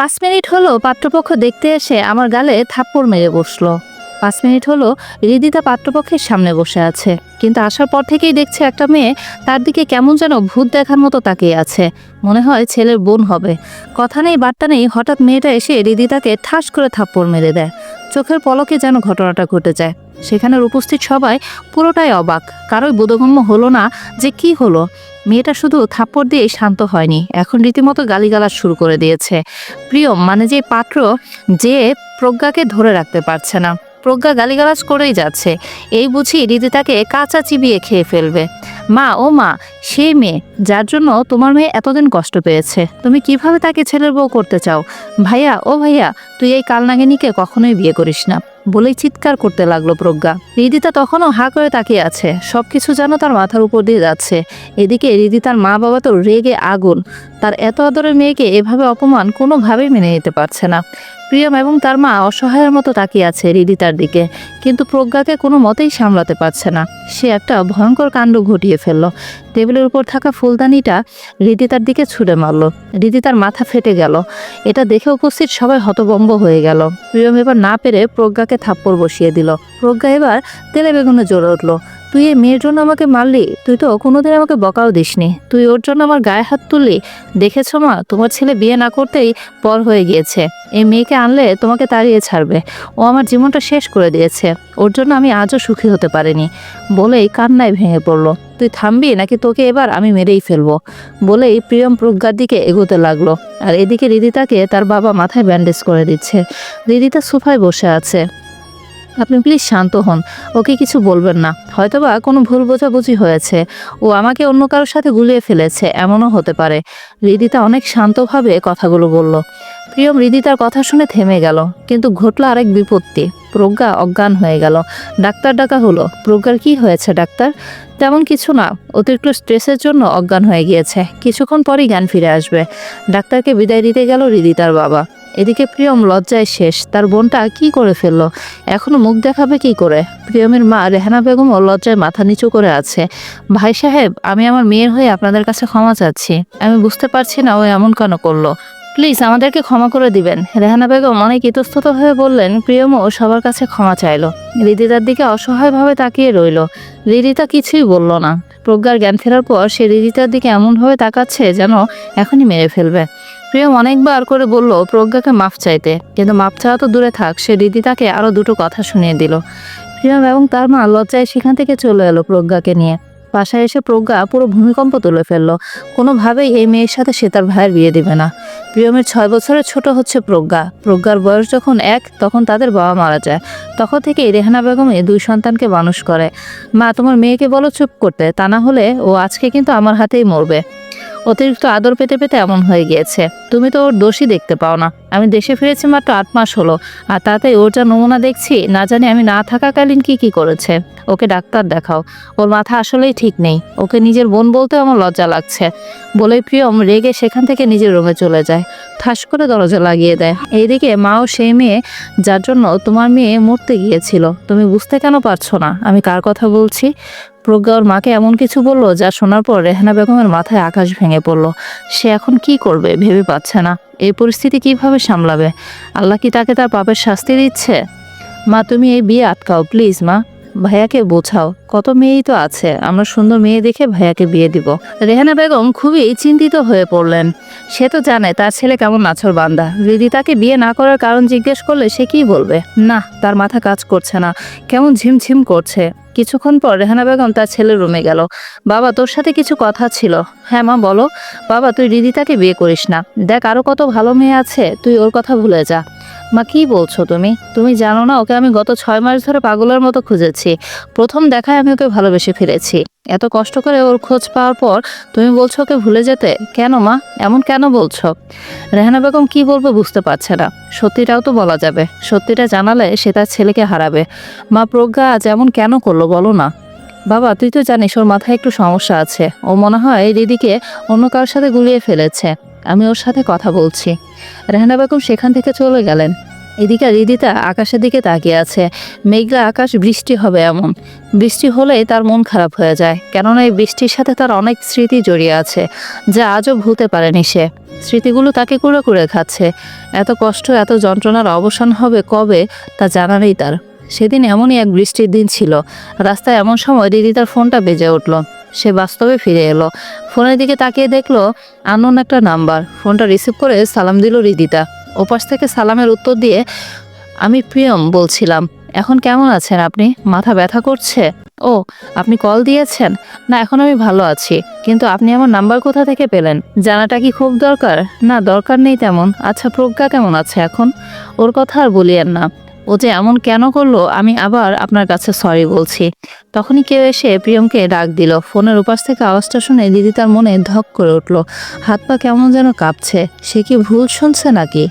পাঁচ মিনিট হলো পাত্রপক্ষ দেখতে এসে আমার গালে থাপ্পড় মেরে বসল। পাঁচ মিনিট হলো হৃদিতা পাত্রপক্ষের সামনে বসে আছে, কিন্তু আসার পর থেকেই দেখছে একটা মেয়ে তার দিকে কেমন যেন ভূত দেখার মতো তাকিয়ে আছে। মনে হয় ছেলের বোন হবে। কথা নেই, বার্তা নেই, হঠাৎ মেয়েটা এসে হৃদিতাকে ঠাস করে থাপ্পড় মেরে দেয়। চোখের পলকে যেন ঘটনাটা ঘটে যায়। সেখানের উপস্থিত সবাই পুরোটাই অবাক। কারোই বোধগম্য হলো না যে কি হলো। মেয়েটা শুধু থাপ্পড় দিয়ে শান্ত হয়নি, এখন রীতিমতো গালিগালাজ শুরু করে দিয়েছে। প্রিয়ম মানে যে পাত্র, যে প্রজ্ঞাকে ধরে রাখতে পারছে না। প্রজ্ঞা গালিগালাজ করেই যাচ্ছে। এই বুঝি রীতি তাকে কাঁচা চিবিয়ে খেয়ে ফেলবে। মা, ও মা সেই মেয়ে, যার জন্য তোমার মেয়ে এতদিন কষ্ট পেয়েছে। তুমি কীভাবে তাকে ছেলের বউ করতে চাও? ভাইয়া, ও ভাইয়া, তুই এই কালনাগিনীকে কখনোই বিয়ে করিস না। বলেই চিৎকার করতে লাগল প্রজ্ঞা। রিদিতা তখনও হা করে তাকিয়ে আছে। সবকিছু যেন তার মাথার উপর দিয়ে যাচ্ছে। এদিকে রিদিতার মা বাবা তো রেগে আগুন। তার এত আদরের মেয়েকে এভাবে অপমান কোনোভাবেই মেনে নিতে পারছে না। প্রিয়ম এবং তার মা অসহায়ের মতো তাকিয়ে আছে রিদিতার দিকে, কিন্তু প্রজ্ঞাকে কোনো মতেই সামলাতে পারছে না। সে একটা ভয়ঙ্কর কাণ্ড ঘটিয়ে ফেলল। টেবিলের উপর থাকা ফুলদানিটা রিদিতার দিকে ছুঁড়ে মারল। রিদিতার মাথা ফেটে গেল। এটা দেখে উপস্থিত সবাই হতবম্ব হয়ে গেল। প্রিয়ম এবার না পেরে প্রজ্ঞাকে থাপ্পড় বসিয়ে দিল। প্রজ্ঞা এবার তেলে বেগুনে জ্বলে উঠল। তুই এই মেয়ের জন্য আমাকে মারলি, তুই তো কোনোদিন আমাকে বকাও দিসনি। তুই ওর জন্য আমার গায়ে হাত তুললি। দেখেছ মা, তোমার ছেলে বিয়ে না করতেই পর হয়ে গিয়েছে। এই মেয়েকে আনলে তোমাকে তাড়িয়ে ছাড়বে। ও আমার জীবনটা শেষ করে দিয়েছে। ওর জন্য আমি আজও সুখী হতে পারিনি। বলেই কান্নায় ভেঙে পড়ল। তুই থামবি নাকি তোকে এবার আমি মেরেই ফেলব? বলেই প্রিয়ম প্রজ্ঞার দিকে এগোতে লাগল। আর এদিকে রিদিতাকে তার বাবা মাথায় ব্যান্ডেজ করে দিচ্ছে। রিদিতা সোফায় বসে আছে। আপনি প্লিজ শান্ত হন। ওকে কিছু বলবেন না। হয়তোবা কোনো ভুল বোঝাবুঝি হয়েছে। ও আমাকে অন্য কারোর সাথে গুলিয়ে ফেলেছে, এমনও হতে পারে। হৃদিতা অনেক শান্তভাবে কথাগুলো বলল। প্রিয়ম হৃদিতার কথা শুনে থেমে গেল, কিন্তু ঘটল আরেক বিপত্তি। প্রজ্ঞা অজ্ঞান হয়ে গেল। ডাক্তার ডাকা হলো। প্রজ্ঞার কি হয়েছে ডাক্তার? তেমন কিছু না। অতিরিক্ত স্ট্রেসের জন্য অজ্ঞান হয়ে গিয়েছে। কিছুক্ষণ পরই জ্ঞান ফিরে আসবে। ডাক্তারকে বিদায় দিতে গেল হৃদিতার বাবা। এদিকে প্রিয়ম লজ্জায় শেষ। তার বোনটা কি করে ফেলল? এখনও মুখ দেখাবে কি করে? প্রিয়মের মা রেহানা বেগমও লজ্জায় মাথা নিচু করে আছে। ভাই সাহেব, আমি আমার মেয়ের হয়ে আপনাদের কাছে ক্ষমা চাচ্ছি। আমি বুঝতে পারছি না ও এমন কেন করল। প্লিজ, আমাদেরকে ক্ষমা করে দিবেন। রেহানা বেগম অনেক ইতস্তত হয়ে বললেন, প্রিয়মও সবার কাছে ক্ষমা চাইলো। রিদিতার দিকে অসহায়ভাবে তাকিয়ে রইল। রিদিতা কিছুই বলল না। প্রজ্ঞার জ্ঞান ফেরার পর সে রিদিতার দিকে এমনভাবে তাকাচ্ছে যেন এখনই মেরে ফেলবে। প্রিয়ম অনেকবার করে বলল, প্রজ্ঞাকে মাফ চাইতে। কিন্তু মাফ চাওয়া তো দূরে থাক, সে রিদিতাকে আরও দুটো কথা শুনিয়ে দিল। প্রিয়ম এবং তার মা লজ্জায় সেখান থেকে চলে এলো প্রজ্ঞাকে নিয়ে। বাসায় এসে প্রজ্ঞা পুরো ভূমিকম্প তুলে ফেলল। কোনোভাবেই এই মেয়ের সাথে সে তার ভাইয়ের বিয়ে দিবে না। প্রিয়মের ছয় বছরের ছোট হচ্ছে প্রজ্ঞা। প্রজ্ঞার বয়স যখন এক, তখন তাদের বাবা মারা যায়। তখন থেকে রেহানা বেগম এই দুই সন্তানকে মানুষ করে। মা, তোমার মেয়েকে বলো চুপ করতে। তা না হলে ও আজকে কিন্তু আমার হাতেই মরবে। অতিরিক্ত আদর পেতে পেতে এমন হয়ে গিয়েছে। তুমি তো ওর দোষই দেখতে পাও না। আমি দেশে ফিরেছি মাত্র আট মাস হলো, আর তাতে ওর যা নমুনা দেখছি, না জানি আমি না থাকাকালীন কি কি করেছে। ওকে ডাক্তার দেখাও। ওর মাথা আসলেই ঠিক নেই। ওকে নিজের বোন বলতে আমার লজ্জা লাগছে। বলে প্রিয়ম রেগে সেখান থেকে নিজের রুমে চলে যায় ঠাস করে দরজা লাগিয়ে দেয়। এইদিকে মাও সেই মেয়ে, যার জন্য তোমার মেয়ে মরতে গিয়েছিল। তুমি বুঝতে কেন পারছ না? আমি কার কথা বলছি? প্রজ্ঞা ওর মাকে এমন কিছু বলল, যা শোনার পর রেহানা বেগমের মাথায় আকাশ ভেঙে পড়ল। সে এখন কি করবে ভেবে পাচ্ছে না। এই পরিস্থিতি কীভাবে সামলাবে? আল্লাহ কি তাকে তার পাপের শাস্তি দিচ্ছে? মা, তুমি এই বিয়ে আটকাও, প্লিজ মা। ভাইয়াকে বোঝাও, কত মেয়েই তো আছে। আমরা সুন্দর মেয়ে দেখে ভাইয়াকে বিয়ে দিব। রেহানা বেগম খুবই চিন্তিত হয়ে পড়লেন। সে তো জানে তার ছেলে কেমন নাছর বান্দা। হৃদিতাকে বিয়ে না করার কারণ জিজ্ঞেস করলে সে কি বলবে? না, তার মাথা কাজ করছে না। কেমন ঝিমঝিম করছে। কিছুক্ষণ পর রেহানা বেগম তার ছেলের রুমে গেল। বাবা, তোর সাথে কিছু কথা ছিল। হ্যাঁ মা, বলো। বাবা, তুই রিদিতাকে বিয়ে করিস না। দেখ আরও কত ভালো মেয়ে আছে। তুই ওর কথা ভুলে যা। মা, কি বলছো তুমি? তুমি জানো না, ওকে আমি গত ছয় মাস ধরে পাগলের মতো খুঁজেছি। প্রথম দেখায় আমি ওকে ভালোবেসে ফিরেছি এত কষ্ট করে ওর খোঁজ পাওয়ার পর তুমি বলছো ওকে ভুলে যেতে? কেন মা? এমন কেন বলছো? রেহানা বেগম কি বলব বুঝতে পারছে না। সত্যিটাও তো বলা যাবে। সত্যিটা জানালে সে তার ছেলেকে হারাবে। মা প্রজ্ঞা আজ এমন কেন করল বলো না। বাবা, তুই তো জানিস ওর মাথায় একটু সমস্যা আছে। ও মনে হয় রিদিকে অন্য কারোর সাথে গুলিয়ে ফেলেছে। আমি ওর সাথে কথা বলছি। রেহানা বেগম সেখান থেকে চলে গেলেন। এদিকে রিদিতা আকাশের দিকে তাকিয়ে আছে। মেঘলা আকাশ, বৃষ্টি হবে এমন। বৃষ্টি হলেই তার মন খারাপ হয়ে যায়। কেননা এই বৃষ্টির সাথে তার অনেক স্মৃতি জড়িয়ে আছে, যা আজও ভুলতে পারেনি সে। স্মৃতিগুলো তাকে কুড়ে কুড়ে খাচ্ছে। এত কষ্ট, এত যন্ত্রণার অবসান হবে কবে, তা জানা নেই তার। সেদিন এমনই এক বৃষ্টির দিন ছিল। রাস্তায় এমন সময় দিদি তার ফোনটা বেজে উঠল। সে বাস্তবে ফিরে এলো। ফোনের দিকে তাকিয়ে দেখল, আননোন একটা নাম্বার। ফোনটা রিসিভ করে সালাম দিল রিদিতা। ওপাশ থেকে সালামের উত্তর দিয়ে, আমি প্রিয়ম বলছিলাম। এখন কেমন আছেন আপনি? মাথা ব্যথা করছে? ও, আপনি কল দিয়েছেন? না, এখন আমি ভালো আছি। কিন্তু আপনি আমার নাম্বার কোথা থেকে পেলেন? জানাটা কি খুব দরকার? না, দরকার নেই তেমন। আচ্ছা প্রজ্ঞা কেমন আছে এখন? ওর কথা আর বলিয়েন না। ও যে এমন কেন করল, আমি আবার আপনার কাছে সরি বলছি। তখনই কেউ এসে প্রিয়মকে ডাক দিল। ফোনের উপাস থেকে আওয়াজটা শুনে দিদি তার মনে ধক করে উঠল। হাত পা কেমন যেন কাঁপছে। সে কি ভুল শুনছে নাকি?